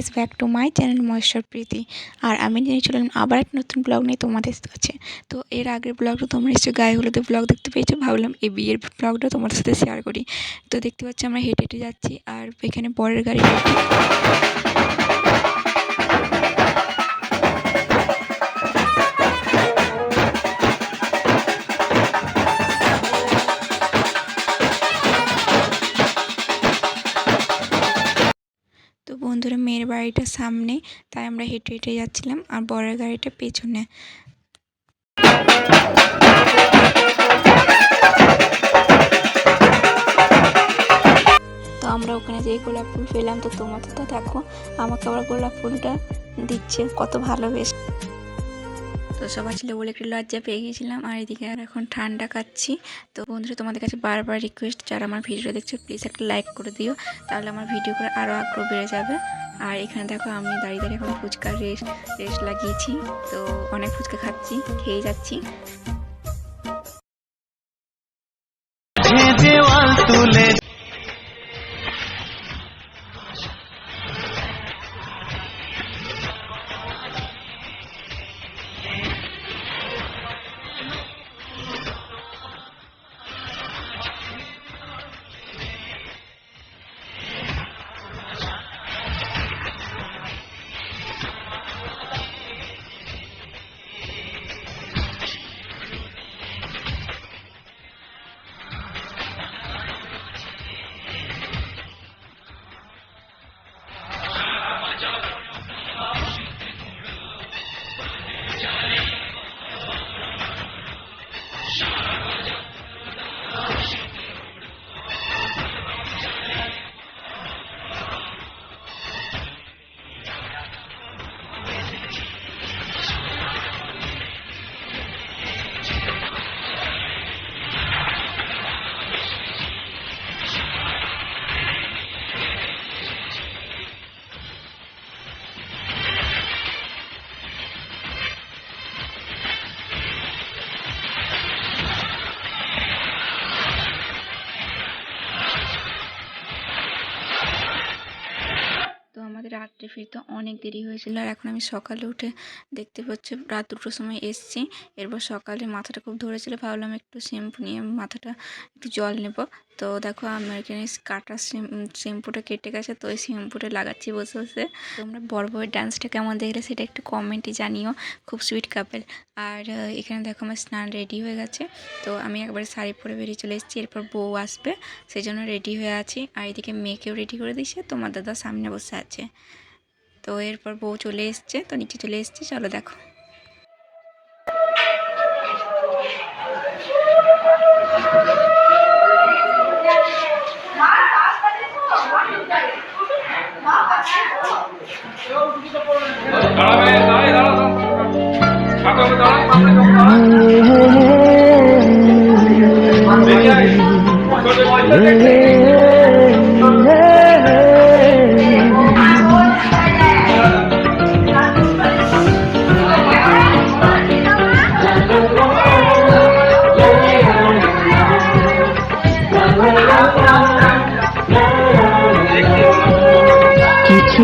Guys back to my channel Maheshwar Preeti আর আমি নিয়ে চললাম আবার একটা নতুন ব্লগ নিয়ে তোমাদের কাছে। তো এর আগের ব্লগটা তোমরা নিশ্চয়ই গায়ে হলুদের ব্লগ দেখতে পেয়েছ। ভাবলাম এই বিয়ের ব্লগটা তোমাদের সাথে শেয়ার করি। তো দেখতে পাচ্ছি আমরা হেঁটে হেঁটে যাচ্ছি আর এখানে পরের গাড়ি তো বন্ধুরা, মেয়ের বাড়িটা সামনে, তাই আমরা হেঁটে হেঁটে যাচ্ছিলাম, আর বরের গাড়িটা পেছনে। তো আমরা ওখানে যেই গোলাপ ফুল পেলাম, তো তোমাদের তো দেখো, আমাকে আবার গোলাপ ফুলটা দিচ্ছে, কত ভালোবেসে। তো সবাই ছিল বলে একটু লজ্জা পেয়ে গিয়েছিলাম। আর এদিকে আর এখন ঠান্ডা খাচ্ছি। তো বন্ধুরা, তোমাদের কাছে বারবার রিকোয়েস্ট যারা আমার ভিডিও দেখছ প্লিজ একটা লাইক করে দিও। তাহলে আমার ভিডিও করে আরও আগ্রহ বেড়ে যাবে। আর এখানে দেখো, আমি দাঁড়িয়ে দাঁড়িয়ে এখন ফুচকার রেস্ট রেস্ট লাগিয়েছি। তো অনেক ফুচকা খাচ্ছি, খেয়ে যাচ্ছি। ফিরতে অনেক দেরি হয়েছিল আর এখন আমি সকালে উঠে দেখতে পাচ্ছি রাত দুটোর সময় এসছি। এরপর সকালে মাথাটা খুব ধরেছিল, ভাবলাম একটু শ্যাম্পু নিয়ে মাথাটা একটু জল নেব। তো দেখো আমার এখানে কাটা শ্যাম্পুটা কেটে গেছে, তো ওই শ্যাম্পুটা লাগাচ্ছি বসে বসে। তোমরা বড় বড় ডান্সটা কেমন দেখলে সেটা একটু কমেন্টে জানিও, খুব সুইট কাপেল আর এখানে দেখো আমার স্নান রেডি হয়ে গেছে, তো আমি একবারে শাড়ি পরে বেরিয়ে চলে এসেছি, এরপর বউ আসবে সেই জন্য রেডি হয়ে আছি। আর এদিকে মেয়েকেও রেডি করে দিয়েছে, তোমার দাদা সামনে বসে আছে। তো এরপর বউ চলে এসছে তো নিচে চলে এসছে চলো দেখো।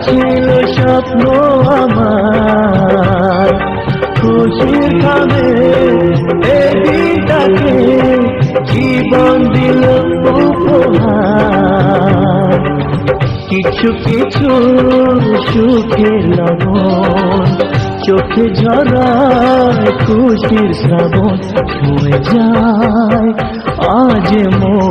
যাচ্ছিল স্বপ্ন আমার। খুশির খাবে এদিনটাকে জীবন দিল উপহার। কিছু কিছু সুখে লবণ, চোখে ঝরায় খুশির শ্রাবণ ছুঁয়ে যায়। আজ মো